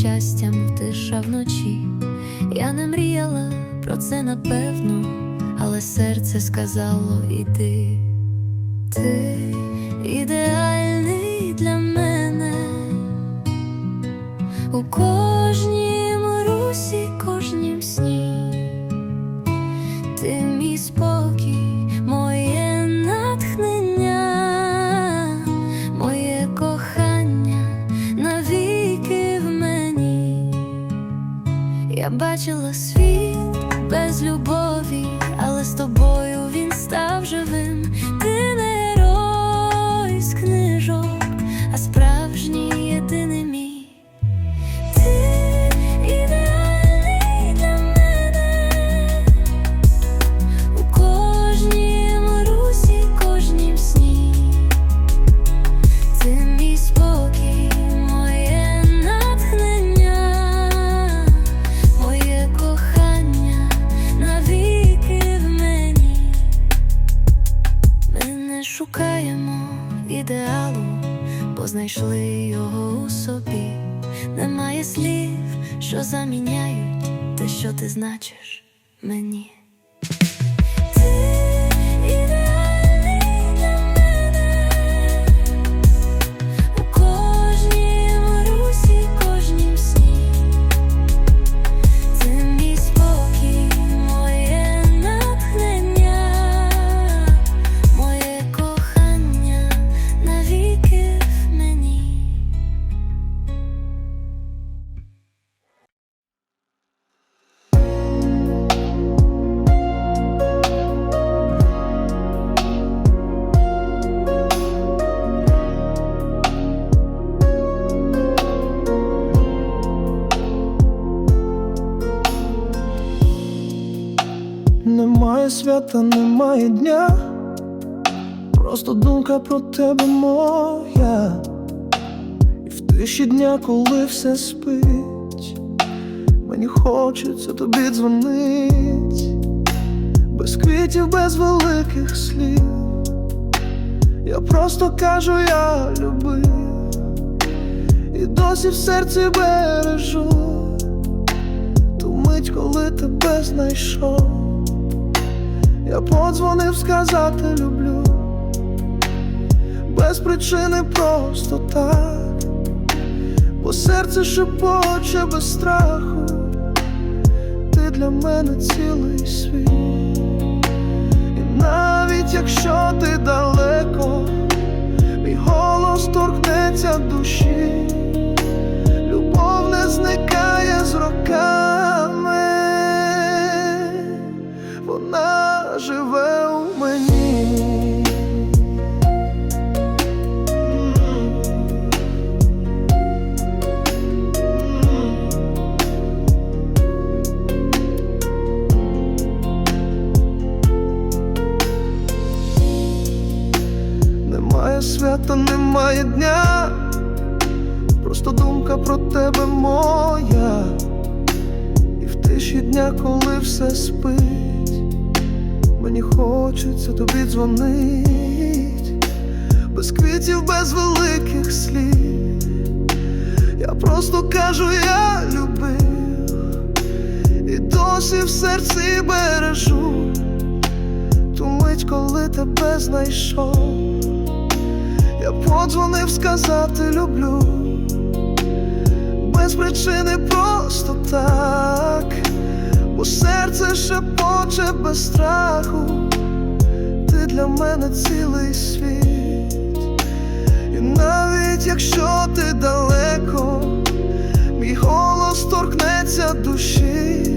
щастям тиша вночі. Я не мріяла про це напевно, але серце сказало іди. Ти ідеальний Я бачила світ без любові, але з тобою він став живим. Його у собі. Немає слів, що заміняють те, що ти значиш мені. Свята, немає дня, просто думка про тебе моя, і в тиші дня, коли все спить, мені хочеться тобі дзвонить, без квітів, без великих слів. Я просто кажу, я любив, і досі в серці бережу ту мить, коли тебе знайшов. Я подзвонив сказати люблю, без причини просто так, бо серце шепоче без страху, ти для мене цілий світ, і навіть якщо ти далеко, немає дня, просто думка про тебе моя. І в тиші дня, коли все спить, мені хочеться тобі дзвонить, без квітів, без великих слів. Я просто кажу, я любив, і досі в серці бережу ту мить, коли тебе знайшов. Я подзвонив сказати люблю без причини просто так, бо серце шепоче без страху, ти для мене цілий світ, і навіть якщо ти далеко, мій голос торкнеться душі,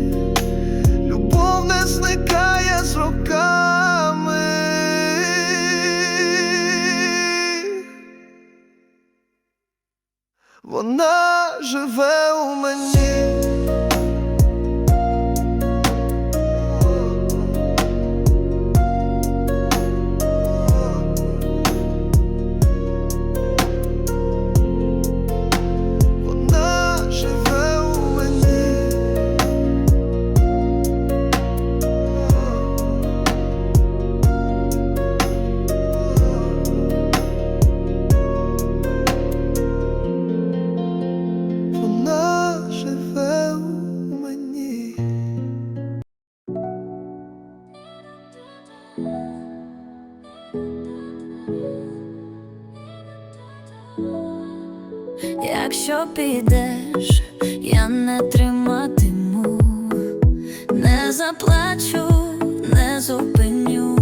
Підеш, я не триматиму, не заплачу, не зупиню,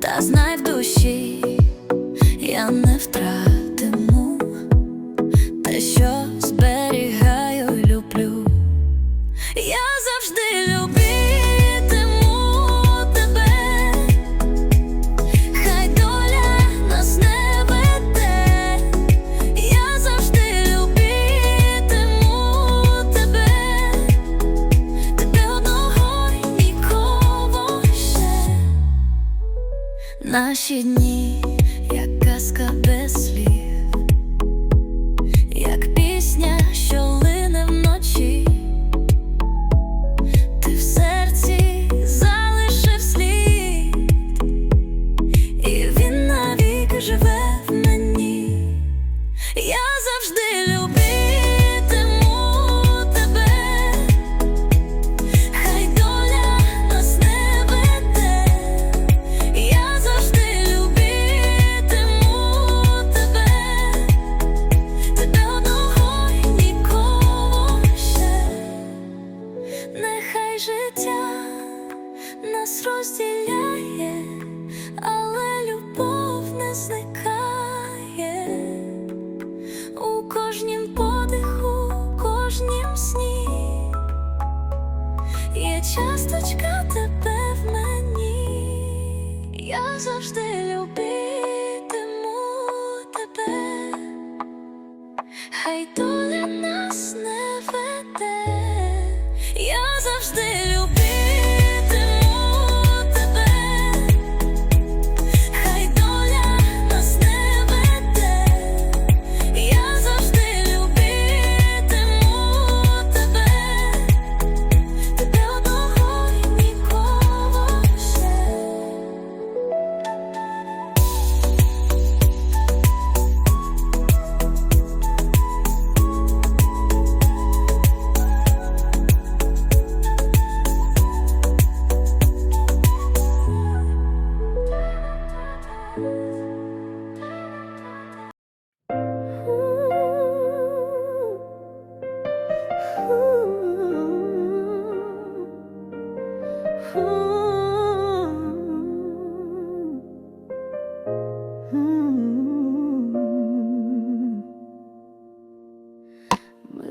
та знай в душі я не втратиму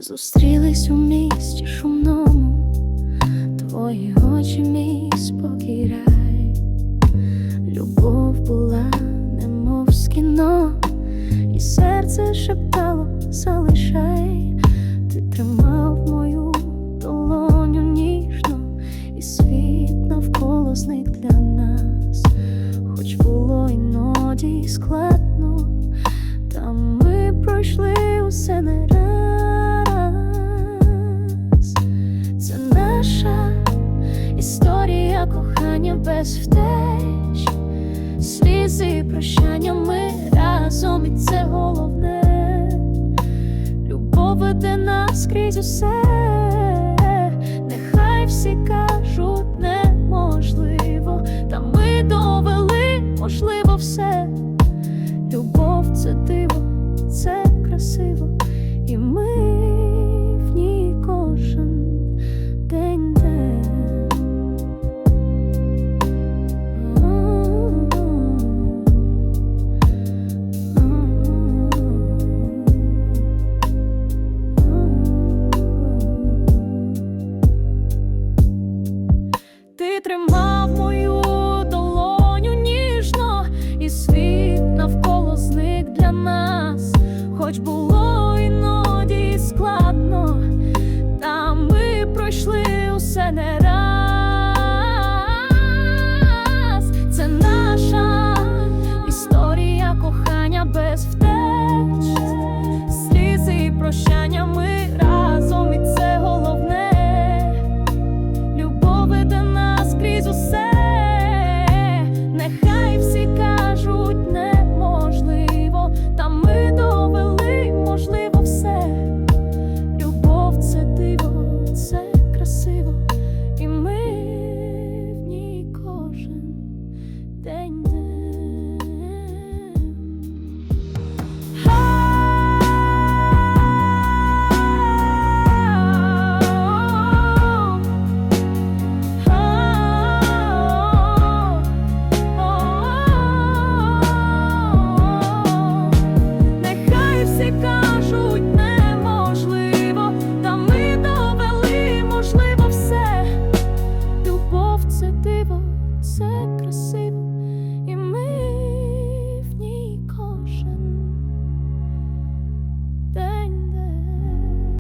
зустрілись у місті шумному, твої очі мій спокій рай. Любов була, немов з кіно, і серце шептало, залишай, ти тримав мою долоню ніжно, і світ навколо зник для нас, хоч було іноді складно. Та ми пройшли усе не раз. Історія кохання без втеч, слізи і прощання ми разом, і це головне. Любов веде нас крізь усе, нехай всі кажуть неможливо, та ми довели, можливо, все. хоч було іноді складно, Та ми пройшли усе не раз. Це наша історія кохання без втеч, слізи і прощання ми.